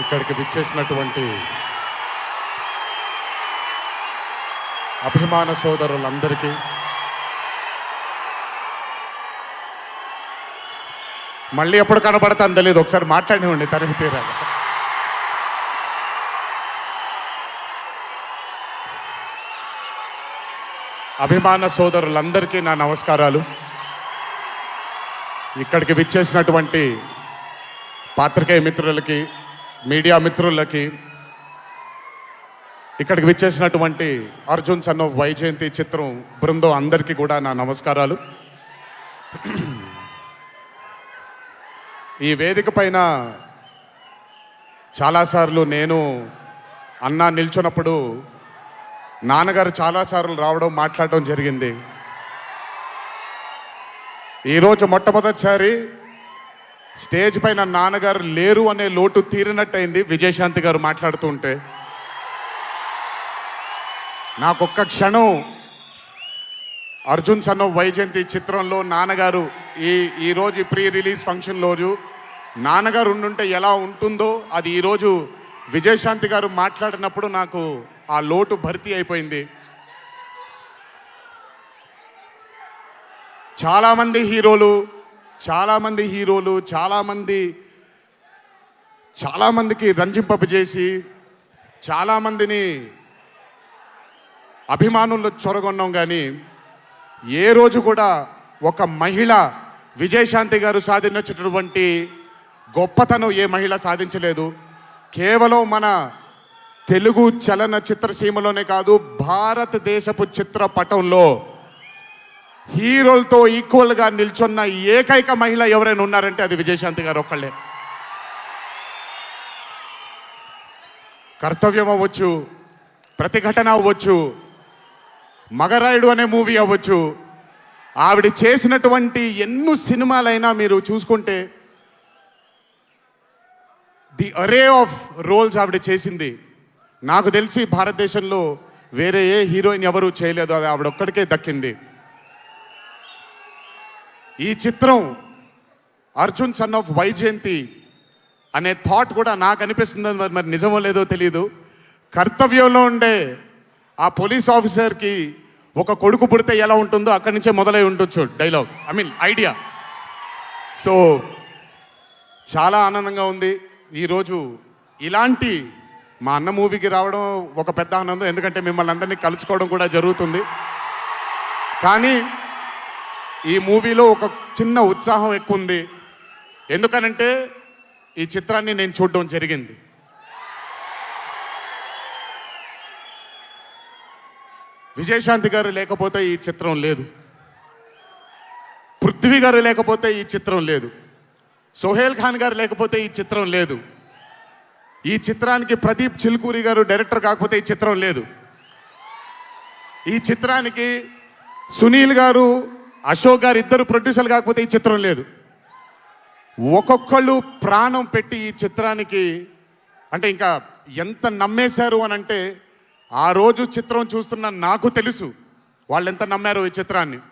ఇక్కడికి విచ్చేసినటువంటి అభిమాన సోదరులందరికీ మళ్ళీ ఎప్పుడు కనపడతాను తెలియదు ఒకసారి మాట్లాడివ్వండి తరిమి తీరా అభిమాన సోదరులందరికీ నా నమస్కారాలు. ఇక్కడికి విచ్చేసినటువంటి పాత్రికేయ మిత్రులకి మీడియా మిత్రులకి ఇక్కడికి విచ్చేసినటువంటి అర్జున్ సన్ ఆఫ్ వైజయంతి చిత్రం బృందం అందరికీ కూడా నా నమస్కారాలు. ఈ వేదిక పైన చాలాసార్లు నేను అన్నా నిల్చున్నప్పుడు నాన్నగారు చాలాసార్లు రావడం మాట్లాడడం జరిగింది. ఈరోజు మొట్టమొదటిసారి స్టేజ్ పైన నాన్నగారు లేరు అనే లోటు తీరినట్టయింది విజయశాంతి గారు మాట్లాడుతుంటే. నాకొక్క క్షణం అర్జున్ సన్నో వైజయంతి చిత్రంలో నాన్నగారు ఈ ఈరోజు ప్రీ రిలీజ్ ఫంక్షన్ రోజు నాన్నగారు ఉండుంటే ఎలా ఉంటుందో అది ఈరోజు విజయశాంతి గారు మాట్లాడినప్పుడు నాకు ఆ లోటు భర్తీ అయిపోయింది. చాలామంది హీరోలు చాలామంది హీరోలు చాలామంది చాలామందికి రంజింపజేసి చాలామందిని అభిమానులు చొరగొన్నాం కానీ ఏ రోజు కూడా ఒక మహిళ విజయశాంతి గారు సాధించినటువంటి గొప్పతనం ఏ మహిళ సాధించలేదు. కేవలం మన తెలుగు చలన చిత్రసీమలోనే కాదు భారతదేశపు చిత్రపటంలో హీరోలతో ఈక్వల్గా నిల్చున్న ఏకైక మహిళ ఎవరైనా ఉన్నారంటే అది విజయశాంతి గారు ఒక్కళ్ళే. కర్తవ్యం అవ్వచ్చు ప్రతిఘటన అవ్వచ్చు మగరాయుడు అనే మూవీ అవ్వచ్చు. ఆవిడ చేసినటువంటి ఎన్నో సినిమాలైనా మీరు చూసుకుంటే ది అరే ఆఫ్ రోల్స్ ఆవిడ చేసింది. నాకు తెలిసి భారతదేశంలో వేరే ఏ హీరోయిన్ ఎవరూ చేయలేదు అది ఆవిడ ఒక్కడికే దక్కింది. ఈ చిత్రం అర్జున్ సన్ ఆఫ్ వైజయంతి అనే థాట్ కూడా నాకు అనిపిస్తుంది మరి మరి నిజమో లేదో తెలియదు కర్తవ్యంలో ఉండే ఆ పోలీస్ ఆఫీసర్కి ఒక కొడుకు పుడితే ఎలా ఉంటుందో అక్కడి నుంచే మొదలై ఉండొచ్చు dialogue I mean idea so చాలా ఆనందంగా ఉంది. ఈరోజు ఇలాంటి మా అన్న మూవీకి రావడం ఒక పెద్ద ఆనందం ఎందుకంటే మిమ్మల్ని అందరినీ కలుసుకోవడం కూడా జరుగుతుంది. కానీ ఈ మూవీలో ఒక చిన్న ఉత్సాహం ఎక్కువ ఉంది ఎందుకనంటే ఈ చిత్రాన్ని నేను చూడడం జరిగింది. విజయశాంతి గారు లేకపోతే ఈ చిత్రం లేదు. పృథ్వీ గారు లేకపోతే ఈ చిత్రం లేదు. సోహేల్ ఖాన్ గారు లేకపోతే ఈ చిత్రం లేదు. ఈ చిత్రానికి ప్రదీప్ చిల్కూరి గారు డైరెక్టర్ కాకపోతే ఈ చిత్రం లేదు. ఈ చిత్రానికి సునీల్ గారు అశోక్ గారు ఇద్దరు ప్రొడ్యూసర్లు కాకపోతే ఈ చిత్రం లేదు. ఒక్కొక్కళ్ళు ప్రాణం పెట్టి ఈ చిత్రానికి అంటే ఇంకా ఎంత నమ్మేశారు అని అంటే ఆ రోజు చిత్రం చూస్తున్న నాకు తెలుసు. వాళ్ళు ఎంత నమ్మారు ఈ చిత్రాన్ని.